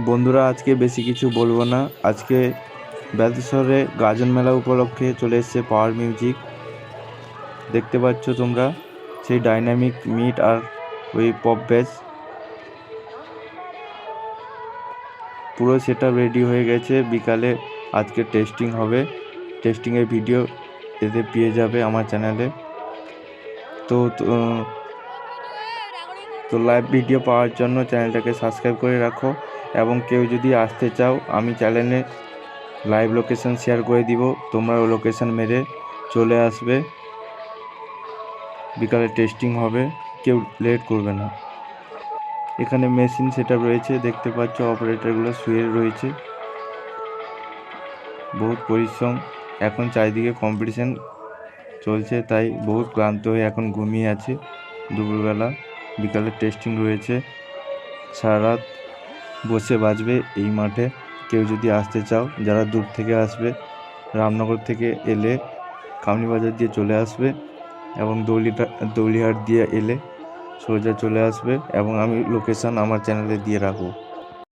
বন্ধুরা, আজকে বেশি কিছু বলব না। আজকে ব্যালতেশ্বরে গাজন মেলা উপলক্ষে চলে এসেছে পাওয়ার মিউজিক দেখতে পাচ্ছ তোমরা, সেই ডাইনামিক মিট আর ওই পপ ব্যাচ পুরো সেটা রেডি হয়ে গেছে। বিকালে আজকে টেস্টিং হবে। টেস্টিংয়ের ভিডিও এতে পেয়ে যাবে আমার চ্যানেলে তো- তো লাইভ ভিডিও পাওয়ার জন্য চ্যানেলটাকে সাবস্ক্রাইব করে রাখো। এবং কেউ যদি আসতে চাও, আমি চ্যানেলে লাইভ লোকেশান শেয়ার করে দিব। তোমরা ও লোকেশান মেরে চলে আসবে। বিকালে টেস্টিং হবে, কেউ লেট করবে না। এখানে মেশিন সেটা রয়েছে, দেখতে পাচ্ছ অপারেটরগুলো শুয়ে রয়েছে। বহুত পরিশ্রম, এখন চারিদিকে কম্পিটিশান চলছে, তাই বহুত ক্লান্ত হয়ে এখন ঘুমিয়ে আছে। দুপুরবেলা বিকালে টেস্টিং রয়েছে সারা রাত বসে বাজবে এই মাঠে। কেউ যদি আসতে চাও, যারা দূর থেকে আসবে, রামনগর থেকে এলে কামনিবাজার দিয়ে চলে আসবে এবং দৌলিটা, দৌলিহাট দিয়ে এলে সোজা চলে আসবে এবং আমি লোকেশান আমার চ্যানেলে দিয়ে রাখব।